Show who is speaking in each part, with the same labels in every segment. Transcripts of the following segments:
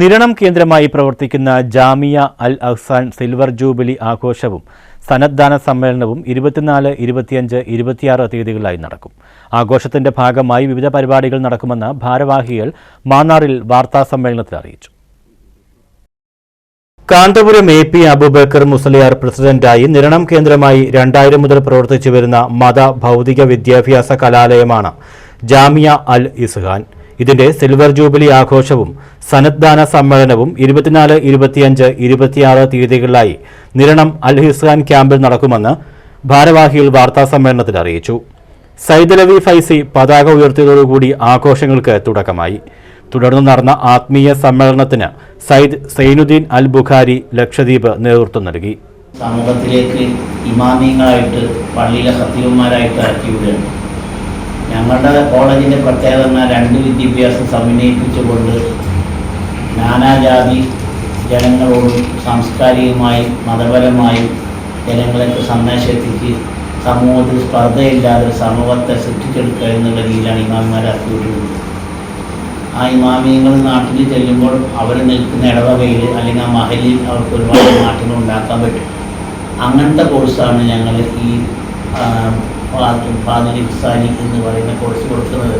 Speaker 1: നിരണം കേന്ദ്രമായി പ്രവർത്തിക്കുന്ന Jamia Al Ahsan silver jubilee ആഘോഷവും സന്നദ്ധാന സമ്മേളനവും ഇരുപത്തിനാല് ഇരുപത്തിയഞ്ച് ഇരുപത്തിയാറ് തീയതികളിലായി നടക്കും. ആഘോഷത്തിന്റെ ഭാഗമായി വിവിധ പരിപാടികൾ നടക്കുമെന്ന് ഭാരവാഹികൾ മാന്നാറിൽ വാർത്താ സമ്മേളനത്തിൽ അറിയിച്ചു. കാന്തപുരം എ പി അബുബക്കർ മുസലിയാർ പ്രസിഡന്റായി നിരണം കേന്ദ്രമായി രണ്ടായിരം മുതൽ പ്രവർത്തിച്ചു വരുന്ന മത ഭൗതിക വിദ്യാഭ്യാസ കലാലയമാണ് ജാമിയ അൽ ഇസ്ഹാൻ. ഇതിന്റെ സിൽവർ ജൂബിലി ആഘോഷവും സനദ്ദാന സമ്മേളനവും ഇരുപത്തിനാല് ഇരുപത്തിയഞ്ച് ഇരുപത്തിയാറ് തീയതികളിലായി നിരണം അൽ ഹിസ്ഖാൻ ക്യാമ്പിൽ നടക്കുമെന്ന് ഭാരവാഹികൾ വാർത്താ സമ്മേളനത്തിൽ അറിയിച്ചു. സൈദലവി ഫൈസി പതാക ഉയർത്തിയതോടുകൂടി ആഘോഷങ്ങൾക്ക് തുടക്കമായി. തുടർന്ന് നടന്ന ആത്മീയ സമ്മേളനത്തിന് സയ്യിദ് സൈനുദ്ദീൻ അൽ ബുഖാരി ലക്ഷദ്വീപ് നേതൃത്വം നൽകി.
Speaker 2: സമൂഹത്തിലേക്ക് ഇമാമിയങ്ങളായിട്ട് പള്ളിയിലെ സത്യവന്മാരായിട്ട് ഇറക്കിവിടുകയാണ് ഞങ്ങളുടെ കോളേജിന്റെ പ്രത്യേകത എന്നാൽ രണ്ട് വിദ്യാഭ്യാസം സമന്വയിപ്പിച്ചുകൊണ്ട് നാനാജാതി ജനങ്ങളോടും സാംസ്കാരികമായും മതപരമായും ജനങ്ങൾക്ക് സന്ദേശം എത്തിച്ച് സമൂഹത്തിൽ സ്പർദ്ധയില്ലാതെ സമൂഹത്തെ സൃഷ്ടിച്ചെടുക്കുക എന്നുള്ള രീതിയിലാണ് ഇമാമിമാരെ ഇറക്കിവിടുന്നത് ആ ഇമാമിയങ്ങൾ നാട്ടിൽ ചെല്ലുമ്പോൾ അവർ നിൽക്കുന്ന ഇടവകയിൽ അല്ലെങ്കിൽ ആ മഹലിൽ അവർക്ക് ഒരുപാട് മാറ്റങ്ങൾ ഉണ്ടാക്കാൻ പറ്റും. അങ്ങനത്തെ കോഴ്സാണ് ഞങ്ങൾ ഈ ഫാദർ ഇഫ്സാനി എന്ന് പറയുന്ന കോഴ്സ് കൊടുക്കുന്നത്.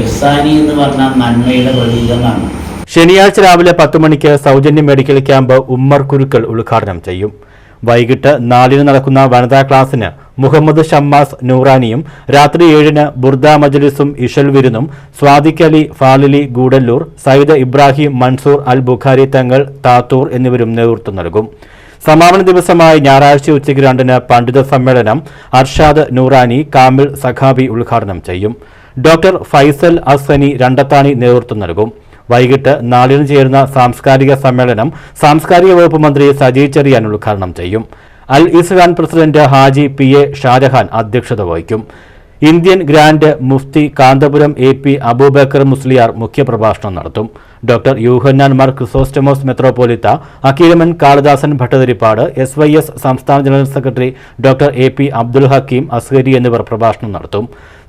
Speaker 2: ഇഫ്സാനി എന്ന് പറഞ്ഞാൽ നന്മയുടെ പ്രതീകമാണ്.
Speaker 1: ശനിയാഴ്ച രാവിലെ പത്ത് മണിക്ക് സൗജന്യ മെഡിക്കൽ ക്യാമ്പ് ഉമ്മർ കുരുക്കൾ ഉദ്ഘാടനം ചെയ്യും. വൈകിട്ട് നാലിന് നടക്കുന്ന വനിതാ ക്ലാസ്സിന് മുഹമ്മദ് ഷമ്മാസ് നൂറാനിയും രാത്രി ഏഴിന് ബുർദ മജ്ലിസും ഇഷൽ വിരുന്നും സ്വാദിഖ് അലി ഫാലിലി ഗൂഡല്ലൂർ സയ്യിദ് ഇബ്രാഹിം മൻസൂർ അൽ ബുഖാരി തങ്ങൾ താത്തൂർ എന്നിവരും നേതൃത്വം നൽകും. സമാപന ദിവസമായ ഞായറാഴ്ച ഉച്ചയ്ക്ക് രണ്ടിന് പണ്ഡിത സമ്മേളനം അർഷാദ് നൂറാനി കാമിൽ സഖാബി ഉദ്ഘാടനം ചെയ്യും. ഡോക്ടർ ഫൈസൽ അസനി രണ്ടത്താണി നേതൃത്വം നൽകും. വൈകിട്ട് നാലിന് ചേരുന്ന സാംസ്കാരിക സമ്മേളനം സാംസ്കാരിക വകുപ്പ് മന്ത്രി സജി ചെറിയാൻ ഉദ്ഘാടനം ചെയ്യും. Al Iskhan president Haji P A Shajahan അധ്യക്ഷത വഹിക്കും. Indian grand Mufti Kanthapuram A P Abubakar Musliyar മുഖ്യപ്രഭാഷണം നടത്തും. Doctor Yuhanon Mar Chrysostomos Metropolitha Akkeeraman Kalidasan Bhattathiripad S Y S സംസ്ഥാന general secretary doctor A P Abdul Hakeem Azhari എന്നിവർ പ്രഭാഷണം നടത്തും.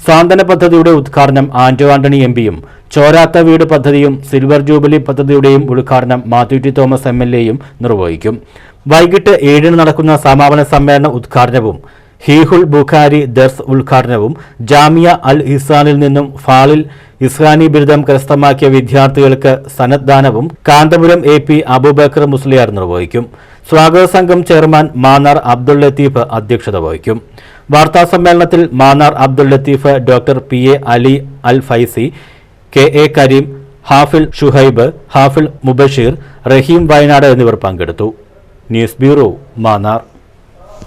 Speaker 1: സാന്ത്വന പദ്ധതിയുടെ ഉദ്ഘാടനം ആന്റോ ആന്റണി എം പിയും ചോരാത്ത വീട് പദ്ധതിയും സിൽവർ ജൂബിലി പദ്ധതിയുടെയും ഉദ്ഘാടനം Mathew T Thomas M L എയും നിർവഹിക്കും. വൈകിട്ട് ഏഴിന് നടക്കുന്ന സമാപന സമ്മേളന ഉദ്ഘാടനവും ഹീഹുൽ ബുഖാരി ദർസ് ഉദ്ഘാടനവും ജാമിയ അൽ ഇസാനിൽ നിന്നും ഫാളിൽ ഇസ്ലാനി ബിരുദം കരസ്ഥമാക്കിയ വിദ്യാർത്ഥികൾക്ക് സന്നദ്ദാനവും കാന്തപുരം എ പി അബൂബക്കർ മുസ്ലിയാർ നിർവഹിക്കും. സ്വാഗത സംഘം ചെയർമാൻ മാന്നാർ അബ്ദുൾ ലത്തീഫ് അധ്യക്ഷത വഹിക്കും. വാർത്താ സമ്മേളനത്തിൽ Mannar Abdul Latheef doctor P A Ali Al Faizy K A Kareem Hafil Shuhaib Hafil Mubasheer Raheem Wayanad എന്നിവർ പങ്കെടുത്തു. News bureau Mannar.